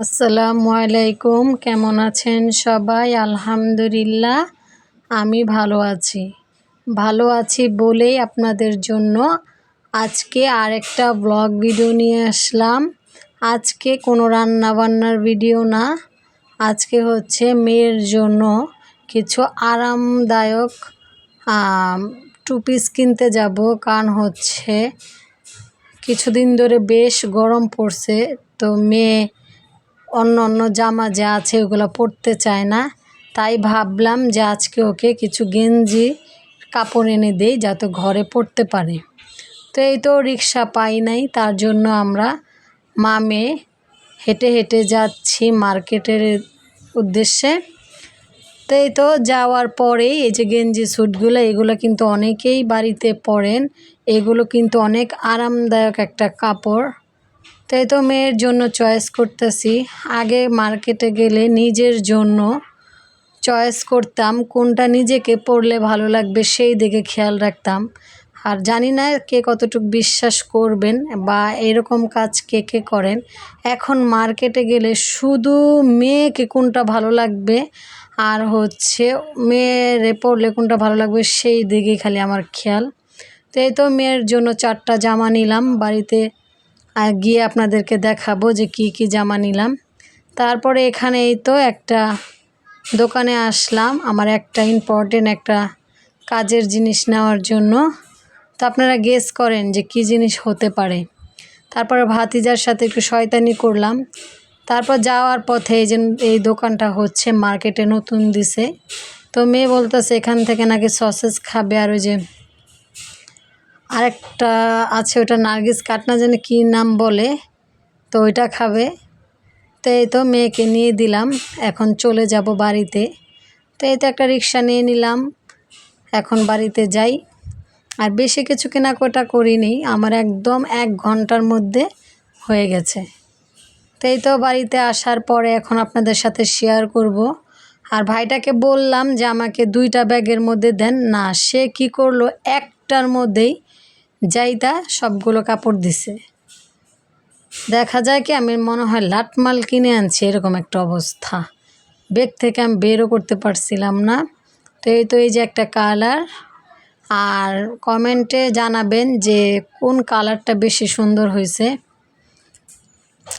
আসসালামু আলাইকুম, কেমন আছেন সবাই? আলহামদুলিল্লাহ, আমি ভালো আছি। ভালো আছি বলেই আপনাদের জন্য আজকে আরেকটা ব্লগ ভিডিও নিয়ে আসলাম। আজকে কোনো রান্না বান্নার ভিডিও না। আজকে হচ্ছে মেয়ের জন্য কিছু আরামদায়ক টু পিস কিনতে যাব। কারণ হচ্ছে কিছুদিন ধরে বেশ গরম পড়ছে। তো মেয়ে অন্য অন্য জামা যা আছে ওগুলো পরতে চায় না। তাই ভাবলাম যে আজকে ওকে কিছু গেঞ্জি, কাপড় এনে দেই যাতে ঘরে পরতে পারে। তো এই তো রিক্সা পাই নাই, তার জন্য আমরা মা মেয়ে হেঁটে হেঁটে যাচ্ছি মার্কেটের উদ্দেশ্যে। তো এই তো যাওয়ার পরেই এই যে গেঞ্জি স্যুটগুলো, এগুলো কিন্তু অনেকেই বাড়িতে পরেন। এগুলো কিন্তু অনেক আরামদায়ক একটা কাপড়। তাই তো মেয়ের জন্য চয়েস করতেছি। আগে মার্কেটে গেলে নিজের জন্য চয়েস করতাম, কোনটা নিজেকে পড়লে ভালো লাগবে সেই দিকে খেয়াল রাখতাম। আর জানি না কে কতটুকু বিশ্বাস করবেন বা এরকম কাজ কে কে করেন। এখন মার্কেটে গেলে শুধু মেয়েকে কোনটা ভালো লাগবে আর হচ্ছে মেয়েরে পড়লে কোনটা ভালো লাগবে সেই দিকেই খালি আমার খেয়াল। তো এই তো মেয়ের জন্য চারটা জামা নিলাম, বাড়িতে গিয়ে আপনাদেরকে দেখাবো যে কি কি জামা নিলাম। তারপরে এখানে এই তো একটা দোকানে আসলাম আমার একটা ইম্পর্টেন্ট একটা কাজের জিনিস নেওয়ার জন্য। তো আপনারা গেস করেন যে কি জিনিস হতে পারে। তারপরে ভাতিজার সাথে একটু শয়তানি করলাম। তারপর যাওয়ার পথে এই যে এই দোকানটা হচ্ছে মার্কেটে নতুন দিছে। তো মেয়ে বলতেছে, এখান থেকে নাকি সসেস খাবে? আর ওই যে আরেকটা আছে, ওটা নার্গিস কাটনা যেন কী নাম বলে, তো ওইটা খাবে। তো এই তো মেয়েকে নিয়ে দিলাম, এখন চলে যাব বাড়িতে। তো এই তো একটা রিক্সা নিয়ে নিলাম, এখন বাড়িতে যাই। আর বেশি কিছু কেনাকাটা করিনি, আমার একদম এক ঘণ্টার মধ্যে হয়ে গেছে। তো এই তো বাড়িতে আসার পরে এখন আপনাদের সাথে শেয়ার করব। আর ভাইটাকে বললাম যে আমাকে দুইটা ব্যাগের মধ্যে দেন। না, সে কি করল, একটার মধ্যেই যাইতা সবগুলো কাপড় দিছে। দেখা যায় কি আমি মনে হয় লাটমাল কিনে আনছি, এরকম একটা অবস্থা। বেগ থেকে আমি বেরও করতে পারছিলাম না। তো এই তো এই যে একটা কালার। আর কমেন্টে জানাবেন যে কোন কালারটা বেশি সুন্দর হয়েছে।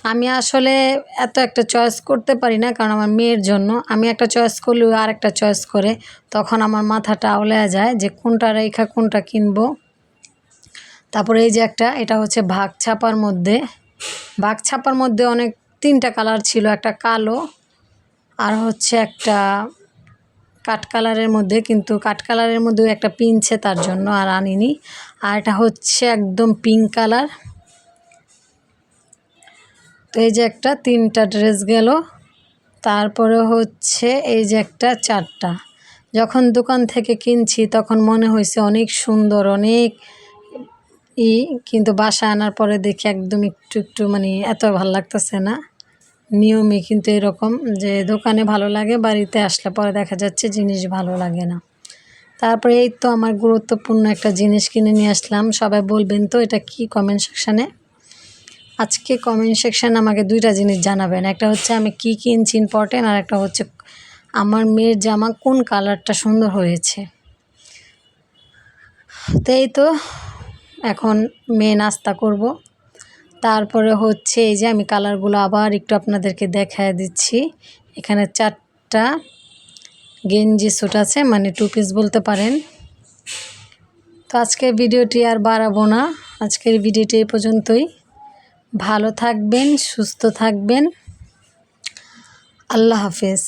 আমি আসলে এত একটা চয়েস করতে পারি না, কারণ আমার মেয়ের জন্য। আমি একটা চয়েস করলেও আর একটা চয়েস করে। তখন আমার মাথাটা আওলা যায় যে কোনটা রেখা কোনটা কিনবো। তারপরে এই যে একটা, এটা হচ্ছে ভাগ ছাপার মধ্যে। ভাগ ছাপার মধ্যে অনেক, তিনটা কালার ছিল, একটা কালো আর হচ্ছে একটা কাঠ কালারের মধ্যে, কিন্তু কাঠ কালারের মধ্যেও একটা পিনছে তার জন্য আর আনিনি। আর এটা হচ্ছে একদম পিঙ্ক কালার। তো এই যে একটা, তিনটা ড্রেস গেল। তারপরে হচ্ছে এই যে একটা, চারটা। যখন দোকান থেকে কিনছি, তখন মনে হয়েছে অনেক সুন্দর, অনেক ই, কিন্তু বাসায় আনার পরে দেখি একদম একটু একটু মানে এত ভালো লাগতেছে না। নিয়মই কিন্তু এরকম যে দোকানে ভালো লাগে, বাড়িতে আসলে পরে দেখা যাচ্ছে জিনিস ভালো লাগে না। তারপরে এই তো আমার গুরুত্বপূর্ণ একটা জিনিস কিনে নিয়ে আসলাম। সবাই বলবেন তো এটা কি কমেন্ট সেকশানে আজকে কমেন্ট সেকশানে আমাকে দুইটা জিনিস জানাবেন। একটা হচ্ছে আমি কি কিনছি ইম্পর্টেন্ট আর একটা হচ্ছে আমার মেয়ের জামা কোন কালারটা সুন্দর হয়েছে। তো এই তো এখন মেয়ে নাস্তা করব। তারপরে হচ্ছে এই যে আমি কালারগুলো আবার একটু আপনাদেরকে দেখায় দিচ্ছি। এখানে চারটা গেঞ্জি স্যুট আছে মানে টু পিস বলতে পারেন। তো আজকের ভিডিওটি আর বাড়াবো না। আজকের ভিডিওটি এই পর্যন্তই। ভালো থাকবেন, সুস্থ থাকবেন। আল্লাহ হাফেজ।